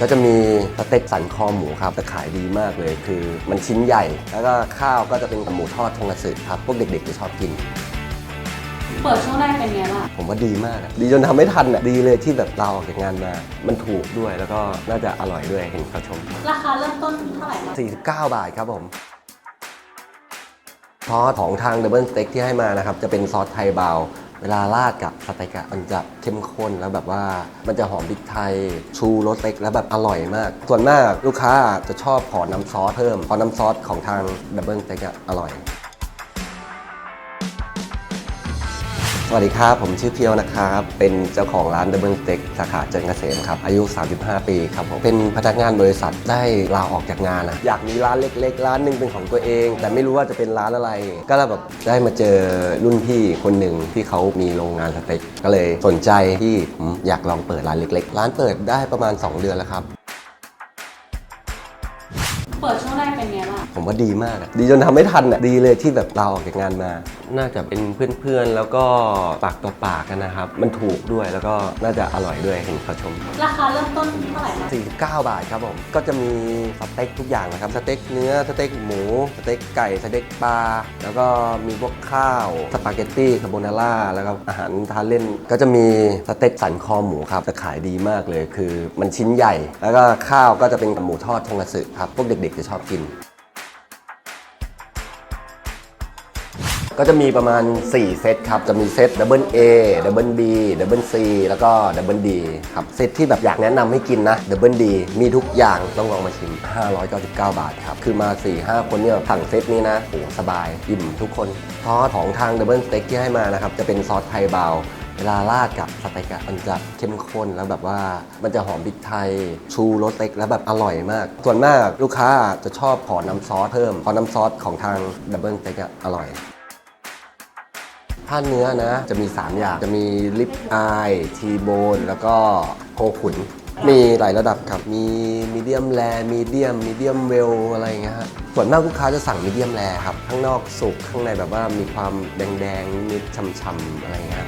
ก็จะมีสเต็กสันคอหมูครับแต่ขายดีมากเลยคือ มันชิ้นใหญ่ แล้วก็ข้าวก็จะเป็นหมูทอดทงกระสือครับ พวกเด็กๆจะชอบกิน เปิดช่วงแรกเป็นไงบ้างผมว่าดีมากอะดีจนทำไม่ทันอะดีเลยที่แบบเราออกจากงานมา มันถูกด้วยแล้วก็น่าจะอร่อยด้วยเห็นเขาชม ราคาเริ่มต้นเท่าไหร่บ้าง49 บาทครับผมซอสของทางดับเบิลสเต็กที่ให้มานะครับ จะเป็นซอสไทยเบา เวลาราดกับสเต็กอะมันจะเข้มข้นแล้วแบบว่ามันจะหอมพริกไทย ชูรสเต็กแล้วแบบอร่อยมาก ส่วนมากลูกค้าจะชอบขอน้ำซอสเพิ่มเพราะน้ำซอสของทางดับเบิลสเต็กอะอร่อย สวัสดีครับ ผมชื่อเพียวนะครับ เป็นเจ้าของร้านเดับเบิลสเต็กสาขาเจริญเกษมครับ อายุ 35 ปีครับผมเป็นพนักงานบริษัทได้ลาออกจากงานนะอยากมีร้านเล็กๆ ร้านหนึ่งเป็นของตัวเอง แต่ไม่รู้ว่าจะเป็นร้านอะไร ก็เลยแบบได้มาเจอรุ่นพี่คนหนึ่งที่เขามีโรงงานสเต็กก็เลยสนใจที่อยากลองเปิดร้านเล็ก ๆ ร้านเปิดได้ประมาณ 2 เดือนแล้วครับ เปิดช่วงแรกเป็นไงบ้างผมว่าดีมากอะดีจนทำไม่ทันอะดีเลยที่แบบเราออกจากงานมา น่าจะเป็นเพื่อนๆ แล้วก็ปากต่อปากกันนะครับ มันถูกด้วยแล้วก็น่าจะอร่อยด้วยเห็นเขาชม ราคาเริ่มต้นเท่าไหร่บ้าง49 บาทครับผม ก็จะมีสเต็กทุกอย่างนะครับ สเต็กเนื้อ สเต็กหมู สเต็กไก่ สเต็กปลา แล้วก็มีพวกข้าว สปาเกตตี้ คาโบนาร่า แล้วก็อาหารทานเล่น ก็จะมีสเต็กสันคอหมูครับ จะขายดีมากเลย คือมันชิ้นใหญ่ แล้วก็ข้าวก็จะเป็นหมูทอดทงกระสือครับ พวกเด็กๆจะชอบกิน ก็จะมีประมาณ 4 เซตครับ จะมีเซตดับเบิล A ดับเบิล B ดับเบิล C แล้วก็ดับเบิล D ครับ เซตที่แบบอยากแนะนำให้กินนะดับเบิล D มีทุกอย่างต้องลองมาชิม 599 บาทครับ คือมา 4-5 คนเนี่ยสั่งเซตนี้นะโอ้สบาย อิ่มทุกคนซอสของทางดับเบิลสเต็กที่ให้มานะครับ จะเป็นซอสไทยเบา เวลาราดกับสเต็กอะมันจะเข้มข้นแล้วแบบว่ามันจะหอมพริกไทย ชูรสเต็กแล้วแบบอร่อยมาก ส่วนมากลูกค้าจะชอบขอน้ำซอสเพิ่มเพราะน้ำซอสของทางดับเบิลสเต็กอะอร่อยถ้าเนื้อนะจะมี 3 อย่าง จะมีลิปอายทีโบน แล้วก็โคขุน มีหลายระดับครับ มีมีเดียมแรมีเดียมมีเดียมเวลอะไรอย่างเงี้ยฮะส่วนมากลูกค้าจะสั่งมีเดียมแรครับ ข้างนอกสุกข้างในแบบว่ามีความแดงๆนิดๆช่ำๆอะไรเงี้ย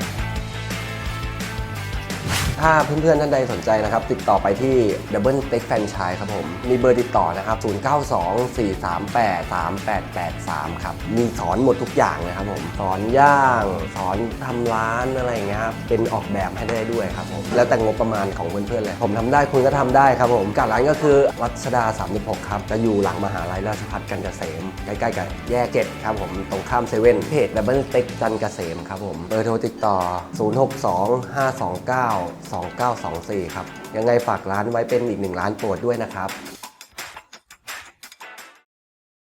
ถ้าเพื่อนๆท่านใดสนใจนะครับ ติดต่อไปที่ Double Steak Franchise ครับผม มีเบอร์ติดต่อนะครับ 0924383883 ครับ มีสอนหมดทุกอย่างเลยครับผม สอนย่าง สอนทำร้านอะไรอย่างเงี้ยครับ เป็นออกแบบให้ได้ด้วยครับผม แล้วแต่งบประมาณของเพื่อนๆเลย ผมทำได้คุณก็ทำได้ครับผมการร้านก็คือรัชดา 36 ครับ จะอยู่หลังมหาลัยราชภัฏกันเกษม ใกล้ๆกับแยกเจ็ดครับผม ตรงข้ามเซเว่น เพจ Double Steak จันเกษมครับผม เบอร์โทรติดต่อ 062 529 2924 ครับ ยังไงฝากร้านไว้เป็นอีกหนึ่งร้านโปรดด้วยนะครับ